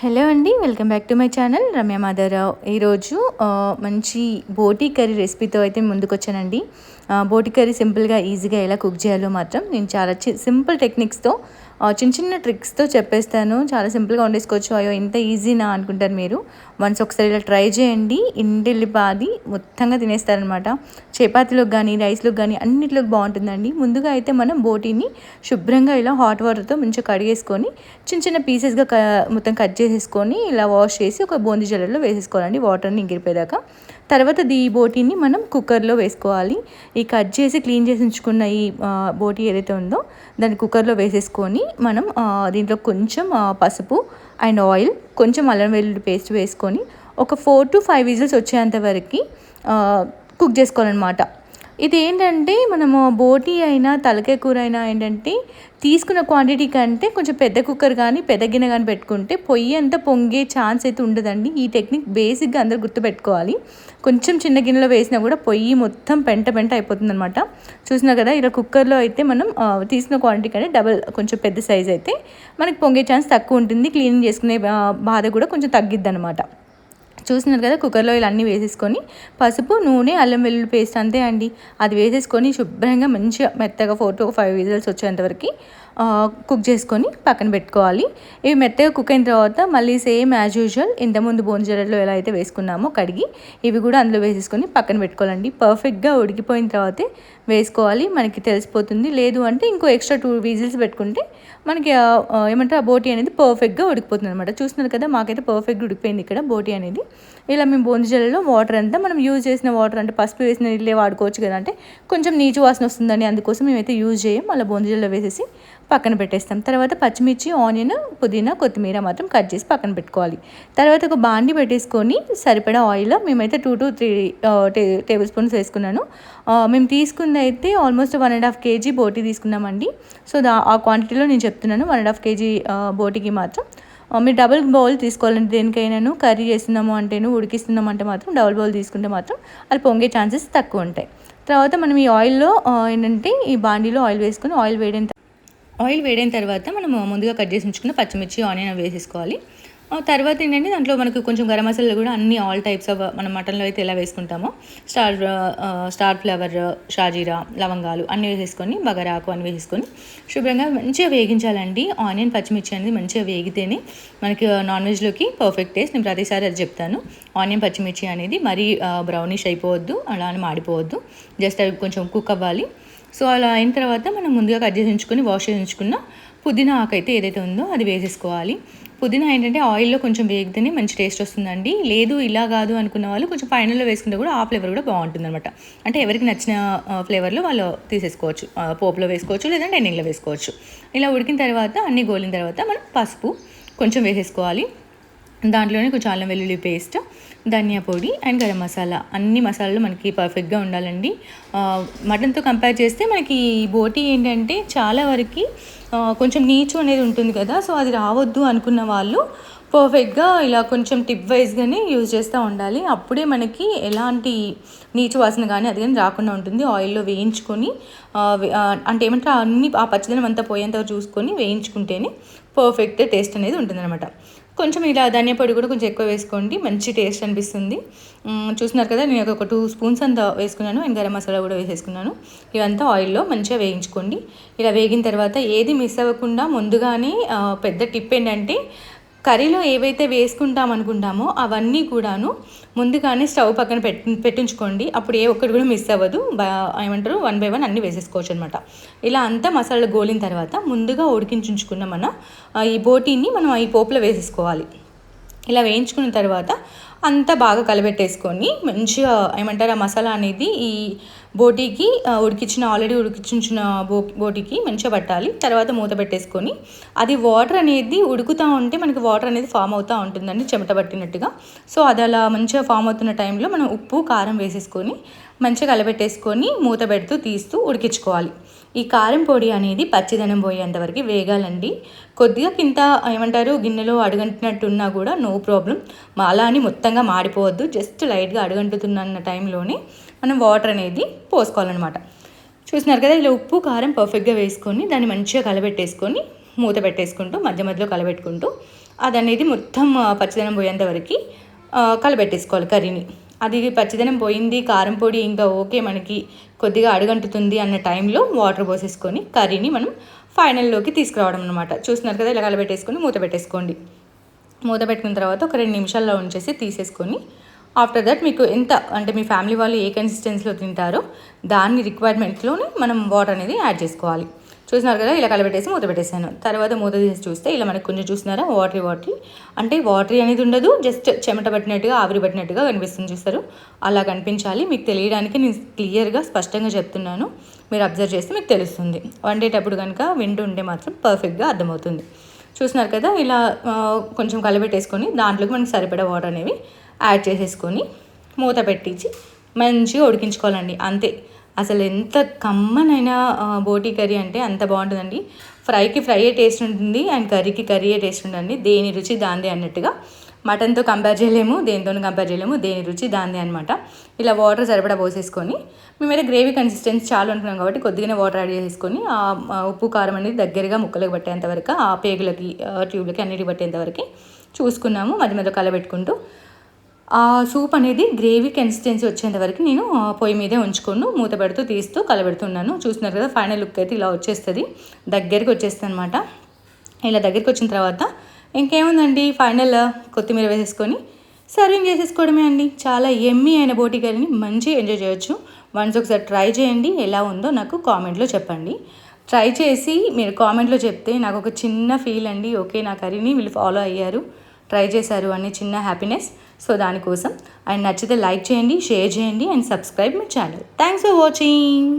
Hello అండి welcome back to my channel Ramya Madhavarao. ఈరోజు మంచి బోటీ కర్రీ రెసిపీతో అయితే ముందుకొచ్చానండి. బోటీ కర్రీ సింపుల్గా ఈజీగా ఎలా కుక్ చేయాలో మాత్రం నేను చాలా సింపుల్ టెక్నిక్స్తో చిన్న చిన్న ట్రిక్స్తో చెప్పేస్తాను. చాలా సింపుల్గా వండేసుకోవచ్చు. అయ్యో ఇంత ఈజీనా అనుకుంటారు మీరు. వన్స్ ఒకసారి ఇలా ట్రై చేయండి. ఇంటిల్లిపాది మొత్తంగా తినేస్తారనమాట చపాతీలోకి కానీ రైస్లోకి కానీ అన్నిట్లోకి బాగుంటుందండి. ముందుగా అయితే మనం బోటీని శుభ్రంగా ఇలా హాట్ వాటర్తో మంచిగా కడిగేసుకొని చిన్న చిన్న పీసెస్గా క మొత్తం కట్ చేసేసుకొని ఇలా వాష్ చేసి ఒక బూందీ జల్లెడలో వేసేసుకోవాలండి. వాటర్ని ఇంకిరిపోయేదాకా తర్వాత ఈ బోటీని మనం కుక్కర్లో వేసుకోవాలి. ఈ కట్ చేసి క్లీన్ చేసి ఉంచుకున్న ఈ బోటీ ఏదైతే ఉందో దాన్ని కుక్కర్లో వేసేసుకొని మనం దీంట్లో కొంచెం పసుపు అండ్ ఆయిల్ కొంచెం అల్లం వెల్లుల్లి పేస్ట్ వేసుకొని ఒక ఫోర్ టు ఫైవ్ విజిల్స్ వచ్చేంత వరకు కుక్ చేసుకోవాలన్నమాట. ఇది ఏంటంటే మనము బోటీ అయినా తలకాయ కూర అయినా ఏంటంటే తీసుకున్న క్వాంటిటీ కంటే కొంచెం పెద్ద కుక్కర్ కానీ పెద్ద గిన్నె కానీ పెట్టుకుంటే పొయ్యి అంతా పొంగే ఛాన్స్ అయితే ఉండదండి. ఈ టెక్నిక్ బేసిక్గా అందరూ గుర్తుపెట్టుకోవాలి. కొంచెం చిన్న గిన్నెలో వేసినా కూడా పొయ్యి మొత్తం పెంట పెంట అయిపోతుంది అనమాట చూసినా కదా ఇలా కుక్కర్లో అయితే మనం తీసిన క్వాంటిటీ కంటే డబల్ కొంచెం పెద్ద సైజ్ అయితే మనకి పొంగే ఛాన్స్ తక్కువ ఉంటుంది. క్లీనింగ్ చేసుకునే బాధ కూడా కొంచెం తగ్గిద్ది అనమాట చూస్తున్నారు కదా కుక్కర్లో ఇలా అన్నీ వేసేసుకొని పసుపు నూనె అల్లం వెల్లుల్లి పేస్ట్ అంతే అండి. అది వేసేసుకొని శుభ్రంగా మంచిగా మెత్తగా ఫోర్ టు ఫైవ్ విజిల్స్ వచ్చేంతవరకు కుక్ చేసుకొని పక్కన పెట్టుకోవాలి. ఇవి మెత్తగా కుక్ అయిన తర్వాత మళ్ళీ సేమ్ యాజ్ యూజువల్ ఇంతకుముందు బోంజరల్లో ఎలా అయితే వేసుకున్నామో కడిగి ఇవి కూడా అందులో వేసేసుకొని పక్కన పెట్టుకోవాలండి. పర్ఫెక్ట్గా ఉడికిపోయిన తర్వాతే వేసుకోవాలి. మనకి తెలిసిపోతుంది. లేదు అంటే ఇంకో ఎక్స్ట్రా టూ విజిల్స్ పెట్టుకుంటే మనకి ఆ, ఏమంటారు ఆ బోటీ అనేది పర్ఫెక్ట్గా ఉడికిపోతుంది అనమాట చూస్తున్నారు కదా మాకైతే పర్ఫెక్ట్ ఉడికిపోయింది ఇక్కడ బోటీ అనేది. ఇలా మేము బోంజలలో వాటర్ అంతా మనం యూజ్ చేసిన వాటర్ అంటే పసుపు వేసిన నీళ్ళే వాడుకోవచ్చు కదా అంటే కొంచెం నీచు వాసన వస్తుందని అందుకోసం మేమైతే యూజ్ చేయం. అలా బోంజలలో వేసేసి పక్కన పెట్టేస్తాం. తర్వాత పచ్చిమిర్చి ఆనియన్ పుదీనా కొత్తిమీర మాత్రం కట్ చేసి పక్కన పెట్టుకోవాలి. తర్వాత ఒక బాండి పెట్టేసుకొని సరిపడా ఆయిల్ మేమైతే two to three table spoons వేసుకున్నాను. మేము తీసుకుంది అయితే almost one and half KG బోటీ తీసుకున్నామండి. సో దా ఆ క్వాంటిటీలో నేను చెప్తున్నాను వన్ అండ్ హాఫ్ కేజీ బోటీకి మాత్రం. మీరు డబుల్ బౌల్ తీసుకోవాలంటే దేనికైనాను కర్రీ చేస్తున్నాము అంటేను ఉడికిస్తున్నాము అంటే మాత్రం డబుల్ బౌల్ తీసుకుంటే మాత్రం అది పొంగే ఛాన్సెస్ తక్కువ ఉంటాయి. తర్వాత మనం ఈ ఆయిల్లో ఏంటంటే ఈ బాండీలో ఆయిల్ వేసుకొని ఆయిల్ వేడిన ఆయిల్ వేడైన తర్వాత మనం ముందుగా కట్ చేసి ఉంచుకున్న పచ్చిమిర్చి ఆనియన్ అవి వేసేసుకోవాలి. తర్వాత ఏంటంటే దాంట్లో మనకు కొంచెం గరం మసాలాలు కూడా అన్ని ఆల్ టైప్స్ ఆఫ్ మనం మటన్లో అయితే ఎలా వేసుకుంటామో స్టార్ స్టార్ ఫ్లవర్ షాజీరా లవంగాలు అన్నీ వేసేసుకొని బగరాకు అన్ని వేసేసుకొని శుభ్రంగా మంచిగా వేగించాలండి. ఆనియన్ పచ్చిమిర్చి అనేది మంచిగా వేగితేనే మనకి నాన్ వెజ్లోకి పర్ఫెక్ట్ టేస్ట్. నేను ప్రతిసారి అది చెప్తాను. ఆనియన్ పచ్చిమిర్చి అనేది మరీ బ్రౌనిష్ అయిపోవద్దు అలా అని మాడిపోవద్దు. జస్ట్ అవి కొంచెం కుక్ అవ్వాలి. సో అలా అయిన తర్వాత మనం ముందుగా కట్ చేసి ఉంచుకొని వాష్ చేసి ఉంచుకున్న పుదీనా ఆకు అయితే ఏదైతే ఉందో అది వేసేసుకోవాలి. పుదీనా ఏంటంటే ఆయిల్లో కొంచెం వేగితేనే మంచి టేస్ట్ వస్తుందండి. లేదు ఇలా కాదు అనుకున్న వాళ్ళు కొంచెం ఫైనల్లో వేసుకుంటే కూడా ఆ ఫ్లేవర్ కూడా బాగుంటుంది అనమాట అంటే ఎవరికి నచ్చిన ఫ్లేవర్లో వాళ్ళు తీసేసుకోవచ్చు. పోపులో వేసుకోవచ్చు లేదంటే ఎండింగ్లో వేసుకోవచ్చు. ఇలా ఉడికిన తర్వాత అన్నీ గోలిన తర్వాత మనం పసుపు కొంచెం వేసేసుకోవాలి. దాంట్లోనే కొంచెం అల్లం వెల్లుల్లి పేస్ట్ ధనియా పొడి అండ్ గరం మసాలా. అన్ని మసాలాలు మనకి పర్ఫెక్ట్గా ఉండాలండి. మటన్తో కంపేర్ చేస్తే మనకి ఈ బోటీ ఏంటంటే చాలా వరకు కొంచెం నీచు అనేది ఉంటుంది కదా సో అది రావద్దు అనుకున్న వాళ్ళు పర్ఫెక్ట్గా ఇలా కొంచెం టిప్ వైజ్గానే యూజ్ చేస్తూ ఉండాలి. అప్పుడే మనకి ఎలాంటి నీచు వాసన కానీ అది కానీ రాకుండా ఉంటుంది. ఆయిల్లో వేయించుకొని అంటే ఏమంటారు అన్ని ఆ పచ్చదనం అంతా పోయేంత చూసుకొని వేయించుకుంటేనే పర్ఫెక్ట్ టేస్ట్ అనేది ఉంటుందన్నమాట. కొంచెం ఇలా ధనియా పొడి కూడా కొంచెం ఎక్కువ వేసుకోండి. మంచి టేస్ట్ అనిపిస్తుంది. చూస్తున్నారు కదా నేను ఒక టూ స్పూన్స్ అంతా వేసుకున్నాను. అండ్ గరం మసాలా కూడా వేసేసుకున్నాను. ఇవంతా ఆయిల్లో మంచిగా వేయించుకోండి. ఇలా వేగిన తర్వాత ఏది మిస్ అవ్వకుండా ముందుగానే పెద్ద టిప్ ఏంటంటే కర్రీలో ఏవైతే వేసుకుంటాం అనుకుంటామో అవన్నీ కూడాను ముందుగానే స్టవ్ పక్కన పెట్టి పెట్టించుకోండి. అప్పుడు ఏ ఒక్కటి కూడా మిస్ అవ్వదు. బా ఏమంటారు? వన్ బై వన్ అన్నీ వేసేసుకోవచ్చు అనమాట ఇలా అంతా మసాలా గోలిన తర్వాత ముందుగా ఉడికించుకున్న మన ఈ బోటీని మనం ఈ పోపులో వేసేసుకోవాలి. ఇలా వేయించుకున్న తర్వాత అంతా బాగా కలబెట్టేసుకొని మంచిగా ఏమంటారు? ఆ మసాలా అనేది ఈ బోటీకి ఉడికించిన ఆల్రెడీ ఉడికించిన బో బోటీకి మంచిగా పట్టాలి. తర్వాత మూత పెట్టేసుకొని అది వాటర్ అనేది ఉడుకుతూ ఉంటే మనకి వాటర్ అనేది ఫామ్ అవుతూ ఉంటుందండి చెమట పట్టినట్టుగా. సో అది అలా మంచిగా ఫామ్ అవుతున్న టైంలో మనం ఉప్పు కారం వేసేసుకొని మంచిగా కలబెట్టేసుకొని మూత పెడుతూ తీస్తూ ఉడికించుకోవాలి. ఈ కారం పొడి అనేది పచ్చిదనం పోయేంతవరకు వేగాలండి. కొద్దిగా కింద ఏమంటారు గిన్నెలో అడుగంటినట్టున్నా కూడా నో ప్రాబ్లం. అలా అని మొత్తంగా మాడిపోవద్దు. జస్ట్ లైట్గా అడుగంటుతున్న టైంలోనే మనం వాటర్ అనేది పోసుకోవాలన్నమాట. చూసినారు కదా ఇలా ఉప్పు కారం పర్ఫెక్ట్గా వేసుకొని దాన్ని మంచిగా కలబెట్టేసుకొని మూత పెట్టేసుకుంటూ మధ్య మధ్యలో కలబెట్టుకుంటూ అది అనేది మొత్తం పచ్చదనం పచ్చిదనం పోయేంత వరకు కలబెట్టేసుకోవాలి కర్రీని. అది పచ్చిదనం పోయింది కారం పొడి ఇంకా ఓకే మనకి కొద్దిగా అడుగంటుతుంది అన్న టైంలో వాటర్ పోసేసుకొని కర్రీని మనం ఫైనల్లోకి తీసుకురావడం అనమాట చూస్తున్నారు కదా ఇలా కలబెట్టేసుకొని మూత పెట్టేసుకోండి. మూత పెట్టుకున్న తర్వాత ఒక రెండు నిమిషాల్లో ఉంచేసి తీసేసుకొని ఆఫ్టర్ దట్ మీకు ఎంత అంటే మీ ఫ్యామిలీ వాళ్ళు ఏ కన్సిస్టెన్సీలో తింటారో దాని రిక్వైర్మెంట్లోనే మనం వాటర్ అనేది యాడ్ చేసుకోవాలి. చూసినారు కదా ఇలా కలబెట్టేసి మూత పెట్టేశాను. తర్వాత మూత తీసి చూస్తే ఇలా మనకు కొంచెం చూసినారా? వాటరీ వాటరీ అంటే వాటరీ అనేది ఉండదు జస్ట్ చెమట పట్టినట్టుగా ఆవిరి పట్టినట్టుగా కనిపిస్తుంది చూస్తారు. అలా కనిపించాలి. మీకు తెలియడానికి నేను క్లియర్గా స్పష్టంగా చెప్తున్నాను. మీరు అబ్జర్వ్ చేస్తే మీకు తెలుస్తుంది. వండేటప్పుడు కనుక వింటుంటే మాత్రం పర్ఫెక్ట్గా అర్థమవుతుంది. చూసినారు కదా ఇలా కొంచెం కలబెట్టేసుకొని దాంట్లోకి మనకి సరిపడా వాటర్ అనేవి యాడ్ చేసేసుకొని మూత పెట్టించి మంచిగా ఉడికించుకోవాలండి అంతే. అసలు ఎంత కమ్మనైన బోటీ కర్రీ అంటే అంత బాగుంటుందండి. ఫ్రైకి ఫ్రైయే టేస్ట్ ఉంటుంది అండ్ కర్రీకి కర్రీయే టేస్ట్ ఉండండి దేని రుచి దాందే అన్నట్టుగా. మటన్తో కంపేర్ చేయలేము దేనితోనూ కంపేర్ చేయలేము దేని రుచి దాందే అనమాట ఇలా వాటర్ సరిపడా పోసేసుకొని మేమైతే గ్రేవీ కన్సిస్టెన్సీ చాలా ఉంటున్నాం కాబట్టి కొద్దిగానే వాటర్ యాడ్ చేసుకొని ఆ ఉప్పు కారం అనేది దగ్గరగా ముక్కలకు పట్టేంత వరకు ఆ పేగులకి ఆ ట్యూబ్లకి అన్నిటికి పట్టేంత వరకు చూసుకున్నాము. మధ్య మధ్య కలబెట్టుకుంటూ సూప్ అనేది గ్రేవీ కన్సిస్టెన్సీ వచ్చేంత వరకు నేను పొయ్యి మీదే ఉంచుకోను మూత పెడుతూ తీస్తూ కలబెడుతున్నాను. చూస్తున్నారు కదా ఫైనల్ లుక్ అయితే ఇలా వచ్చేస్తుంది. దగ్గరికి వచ్చేస్తుంది అనమాట ఇలా దగ్గరికి వచ్చిన తర్వాత ఇంకేముందండి ఫైనల్ కొత్తిమీర వేసేసుకొని సర్వింగ్ చేసేసుకోవడమే అండి. చాలా ఎమ్మీ అయిన బోటి కర్రీని మంచిగా ఎంజాయ్ చేయొచ్చు. వన్స్ ఒకసారి ట్రై చేయండి ఎలా ఉందో నాకు కామెంట్లో చెప్పండి. ట్రై చేసి మీరు కామెంట్లో చెప్తే నాకు ఒక చిన్న ఫీల్ అండి. ఓకే నా కర్రీని వీళ్ళు ఫాలో అయ్యారు. ట్రై చేశారు అనే చిన్న హ్యాపీనెస్. సో దానికోసం. అండ్ నచ్చితే లైక్ చేయండి షేర్ చేయండి and subscribe my channel. Thanks for watching.